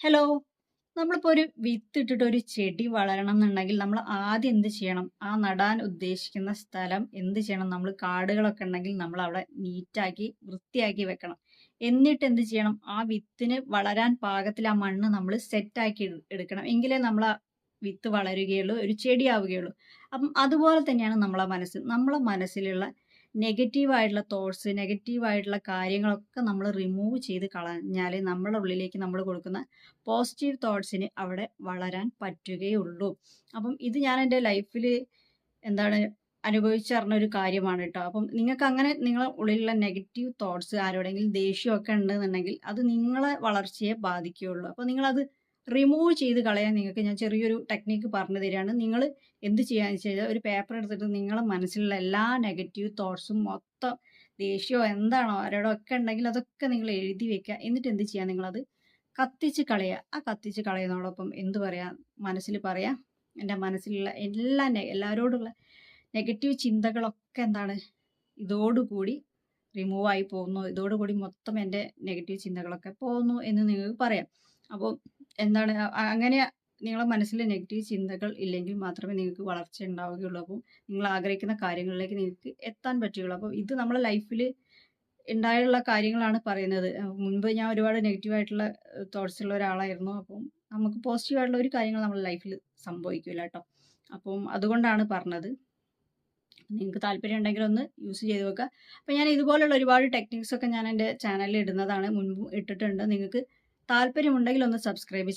Hello നമ്മളിപ്പോൾ ഒരു വിത്ത് ഇട്ടിട്ട് ഒരു ചെടി വളരണം എന്നുണ്ടെങ്കിൽ നമ്മൾ ആദ്യം എന്ത് ചെയ്യണം? ആ നടാൻ ഉദ്ദേശിക്കുന്ന സ്ഥലം എന്ത് ചെയ്യണം? നമ്മൾ കാടുകളൊക്കെ ഉണ്ടെങ്കിൽ നമ്മൾ അവിടെ നീറ്റാക്കി വൃത്തിയാക്കി വെക്കണം. എന്നിട്ട് എന്ത് ചെയ്യണം? ആ വിത്തിന് വളരാൻ പാകത്തിൽ ആ മണ്ണ് നമ്മൾ സെറ്റാക്കി എടുക്കണം. എങ്കിലേ നമ്മൾ വിത്ത് വളരുകയുള്ളൂ ഒരു ചെടിയാവുകയുള്ളൂ അപ്പം അതുപോലെ തന്നെയാണ് നമ്മളെ മനസ്സ്. നമ്മളെ മനസ്സിലുള്ള നെഗറ്റീവായിട്ടുള്ള തോട്ട്സ് നെഗറ്റീവായിട്ടുള്ള കാര്യങ്ങളൊക്കെ നമ്മൾ റിമൂവ് ചെയ്ത് കളഞ്ഞാൽ നമ്മുടെ ഉള്ളിലേക്ക് നമ്മൾ കൊടുക്കുന്ന പോസിറ്റീവ് തോട്ട്സിന് അവിടെ വളരാൻ പറ്റുകയുള്ളൂ. അപ്പം ഇത് ഞാൻ എന്റെ ലൈഫിൽ എന്താണ് അനുഭവിച്ചറിഞ്ഞ ഒരു കാര്യമാണ് കേട്ടോ അപ്പം നിങ്ങൾക്ക് അങ്ങനെ നിങ്ങളെ ഉള്ളിലുള്ള നെഗറ്റീവ് തോട്ട്സ് ആരോടെങ്കിലും ദേഷ്യമൊക്കെ ഉണ്ടെന്നുണ്ടെങ്കിൽ അത് നിങ്ങളെ വളർച്ചയെ ബാധിക്കുകയുള്ളൂ. അപ്പോൾ നിങ്ങളത് റിമൂവ് ചെയ്ത് കളയാൻ നിങ്ങൾക്ക് ഞാൻ ചെറിയൊരു ടെക്നിക്ക് പറഞ്ഞു തരികയാണ്. നിങ്ങൾ എന്ത് ചെയ്യാന്ന് വെച്ച് ഒരു പേപ്പർ എടുത്തിട്ട് നിങ്ങളെ മനസ്സിലുള്ള എല്ലാ നെഗറ്റീവ് തോട്ട്സും മൊത്തം ദേഷ്യമോ എന്താണോ ആരോടോ ഒക്കെ ഉണ്ടെങ്കിൽ അതൊക്കെ നിങ്ങൾ എഴുതി വെക്കുക. എന്നിട്ട് എന്ത് ചെയ്യുക നിങ്ങളത് കത്തിച്ച് കളയുക. ആ കത്തിച്ച് കളയുന്നതോടൊപ്പം എന്ത് പറയാ മനസ്സിൽ പറയാം എന്റെ മനസ്സിലുള്ള എല്ലാ എല്ലാവരോടുള്ള നെഗറ്റീവ് ചിന്തകളൊക്കെ എന്താണ്? ഇതോടുകൂടി റിമൂവ് ആയി പോകുന്നു. ഇതോടുകൂടി മൊത്തം എന്റെ നെഗറ്റീവ് ചിന്തകളൊക്കെ പോകുന്നു എന്ന് നിങ്ങൾക്ക് പറയാം. അപ്പോൾ എന്താണ് അങ്ങനെ നിങ്ങളെ മനസ്സിൽ നെഗറ്റീവ് ചിന്തകൾ ഇല്ലെങ്കിൽ മാത്രമേ നിങ്ങൾക്ക് വളർച്ച ഉണ്ടാവുകയുള്ളൂ. അപ്പോൾ നിങ്ങൾ ആഗ്രഹിക്കുന്ന കാര്യങ്ങളിലേക്ക് നിങ്ങൾക്ക് എത്താൻ പറ്റുകയുള്ളൂ. അപ്പോൾ ഇത് നമ്മളെ ലൈഫിൽ ഉണ്ടായുള്ള കാര്യങ്ങളാണ് പറയുന്നത്. മുൻപ് ഞാൻ ഒരുപാട് നെഗറ്റീവ് ആയിട്ടുള്ള തോട്ട്സ് ഉള്ള ഒരാളായിരുന്നു. അപ്പം നമുക്ക് പോസിറ്റീവ് ആയിട്ടുള്ള ഒരു കാര്യങ്ങൾ നമ്മുടെ ലൈഫിൽ സംഭവിക്കില്ല കേട്ടോ. അപ്പം അതുകൊണ്ടാണ് പറഞ്ഞത്. നിങ്ങൾക്ക് താല്പര്യം ഉണ്ടെങ്കിൽ ഒന്ന് യൂസ് ചെയ്ത് വെക്കുക അപ്പം ഞാൻ ഇതുപോലുള്ള ഒരുപാട് ടെക്നിക്സ് ഒക്കെ ഞാൻ എന്റെ ചാനലിൽ ഇടുന്നതാണ്. മുൻപ് ഇട്ടിട്ടുണ്ട്. നിങ്ങൾക്ക് താല്പര്യമുണ്ടെങ്കിൽ ഒന്ന് സബ്സ്ക്രൈബ്